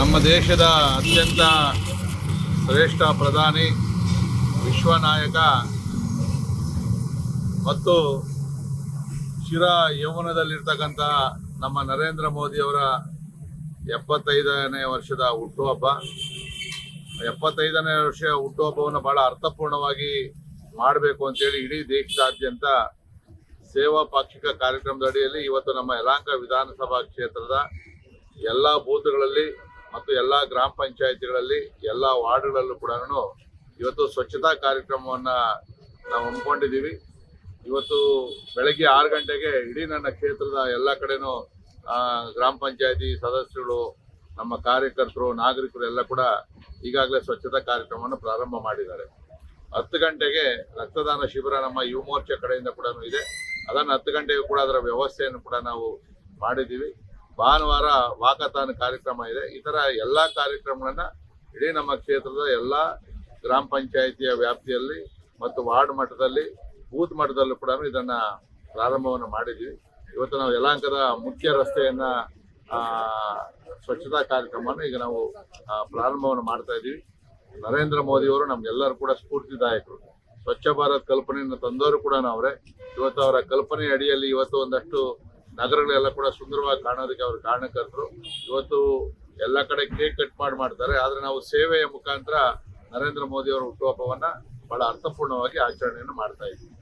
ನಮ್ಮ ದೇಶದ ಅತ್ಯಂತ ಶ್ರೇಷ್ಠ ಪ್ರಧಾನಿ ವಿಶ್ವನಾಯಕ ಮತ್ತು ಶಿರ ಯೌವನದಲ್ಲಿರ್ತಕ್ಕಂಥ ನಮ್ಮ ನರೇಂದ್ರ ಮೋದಿಯವರ ಎಪ್ಪತ್ತೈದನೇ ವರ್ಷದ ಹುಟ್ಟುಹಬ್ಬ. ಎಪ್ಪತ್ತೈದನೇ ವರ್ಷ ಹುಟ್ಟುಹಬ್ಬವನ್ನು ಬಹಳ ಅರ್ಥಪೂರ್ಣವಾಗಿ ಮಾಡಬೇಕು ಅಂತೇಳಿ ಇಡೀ ದೇಶದಾದ್ಯಂತ ಸೇವಾ ಪಾಕ್ಷಿಕ ಕಾರ್ಯಕ್ರಮದ ಅಡಿಯಲ್ಲಿ ಇವತ್ತು ನಮ್ಮ ಯಲಾಂಕ ವಿಧಾನಸಭಾ ಕ್ಷೇತ್ರದ ಎಲ್ಲ ಬೂತ್ಗಳಲ್ಲಿ ಮತ್ತು ಎಲ್ಲ ಗ್ರಾಮ ಪಂಚಾಯತಿಗಳಲ್ಲಿ ಎಲ್ಲ ವಾರ್ಡ್ಗಳಲ್ಲೂ ಕೂಡ ಇವತ್ತು ಸ್ವಚ್ಛತಾ ಕಾರ್ಯಕ್ರಮವನ್ನ ನಾವು ಹಮ್ಮಿಕೊಂಡಿದ್ದೀವಿ. ಇವತ್ತು ಬೆಳಗ್ಗೆ ಆರು ಗಂಟೆಗೆ ಇಡೀ ನನ್ನ ಕ್ಷೇತ್ರದ ಎಲ್ಲ ಕಡೆನೂ ಗ್ರಾಮ ಪಂಚಾಯತಿ ಸದಸ್ಯರು, ನಮ್ಮ ಕಾರ್ಯಕರ್ತರು, ನಾಗರಿಕರು ಎಲ್ಲ ಕೂಡ ಈಗಾಗಲೇ ಸ್ವಚ್ಛತಾ ಕಾರ್ಯಕ್ರಮವನ್ನು ಪ್ರಾರಂಭ ಮಾಡಿದ್ದಾರೆ. ಹತ್ತು ಗಂಟೆಗೆ ರಕ್ತದಾನ ಶಿಬಿರ ನಮ್ಮ ಯುವ ಮೋರ್ಚಾ ಕಡೆಯಿಂದ ಕೂಡ ಇದೆ. ಅದನ್ನು ಹತ್ತು ಗಂಟೆಗೂ ಕೂಡ ಅದರ ವ್ಯವಸ್ಥೆಯನ್ನು ಕೂಡ ನಾವು ಮಾಡಿದ್ದೀವಿ. ಭಾನುವಾರ ವಾಕಥಾನ್ ಕಾರ್ಯಕ್ರಮ ಇದೆ. ಈ ತರ ಎಲ್ಲಾ ಕಾರ್ಯಕ್ರಮಗಳನ್ನ ಇಡೀ ನಮ್ಮ ಕ್ಷೇತ್ರದ ಎಲ್ಲಾ ಗ್ರಾಮ ಪಂಚಾಯಿತಿಯ ವ್ಯಾಪ್ತಿಯಲ್ಲಿ ಮತ್ತು ವಾರ್ಡ್ ಮಟ್ಟದಲ್ಲಿ, ಬೂತ್ ಮಟ್ಟದಲ್ಲೂ ಕೂಡ ಇದನ್ನ ಪ್ರಾರಂಭವನ್ನು ಮಾಡಿದ್ವಿ. ಇವತ್ತು ನಾವು ಯಲಹಂಕದ ಮುಖ್ಯ ರಸ್ತೆಯನ್ನ ಸ್ವಚ್ಛತಾ ಕಾರ್ಯಕ್ರಮವನ್ನು ಈಗ ನಾವು ಪ್ರಾರಂಭವನ್ನು ಮಾಡ್ತಾ ಇದ್ದೀವಿ. ನರೇಂದ್ರ ಮೋದಿ ಅವರು ನಮ್ಗೆಲ್ಲರೂ ಕೂಡ ಸ್ಫೂರ್ತಿದಾಯಕರು ಸ್ವಚ್ಛ ಭಾರತ್ ಕಲ್ಪನೆಯನ್ನು ತಂದವರು ಕೂಡ ನಾವ್ರೆ. ಇವತ್ತು ಅವರ ಕಲ್ಪನೆ ಅಡಿಯಲ್ಲಿ ಇವತ್ತು ಒಂದಷ್ಟು ನಗರಗಳೆಲ್ಲ ಕೂಡ ಸುಂದರವಾಗಿ ಕಾಣೋದಕ್ಕೆ ಅವರು ಕಾರಣಕರ್ತರು. ಇವತ್ತು ಎಲ್ಲ ಕಡೆ ಕೇಕ್ ಕಟ್ ಮಾಡಿ ಮಾಡ್ತಾರೆ. ಆದರೆ ನಾವು ಸೇವೆಯ ಮುಖಾಂತರ ನರೇಂದ್ರ ಮೋದಿ ಅವರ ಹುಟ್ಟುಹಬ್ಬವನ್ನ ಬಹಳ ಅರ್ಥಪೂರ್ಣವಾಗಿ ಆಚರಣೆಯನ್ನು ಮಾಡ್ತಾ ಇದ್ದೀವಿ.